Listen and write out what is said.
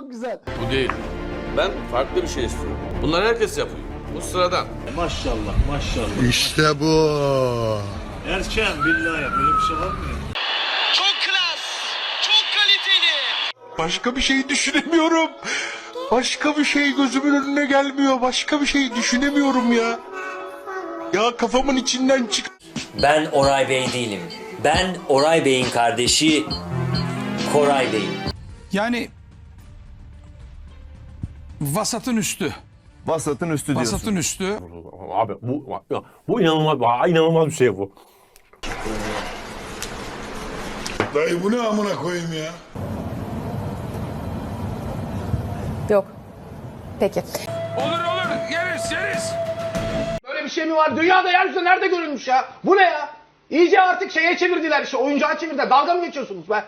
çok güzel. Bu değil. Ben farklı bir şey istiyorum. Bunlar herkes yapıyor. Bu sıradan. Maşallah maşallah. İşte bu. Erken billahi böyle bir şey var mı ya? Çok klas, çok kaliteli. Başka bir şey düşünemiyorum. Başka bir şey gözümün önüne gelmiyor. Başka bir şey düşünemiyorum ya. Ya kafamın içinden çık. Ben Oray Bey değilim. Ben Oray Bey'in kardeşi Koray Bey'im. Yani vasatın üstü. Vasatın üstü diyorsun. Vasatın üstü. Abi bu bu inanılmaz inanılmaz bir şey bu. Dayı bu ne amına koyayım ya? Yok. Peki. Olur olur yeriz yeriz. Böyle bir şey mi var? Dünyada yeryüzünde nerede görülmüş ya? Bu ne ya? İyice artık şeye çevirdiler işte oyuncağa çevirdiler. Dalga mı geçiyorsunuz be?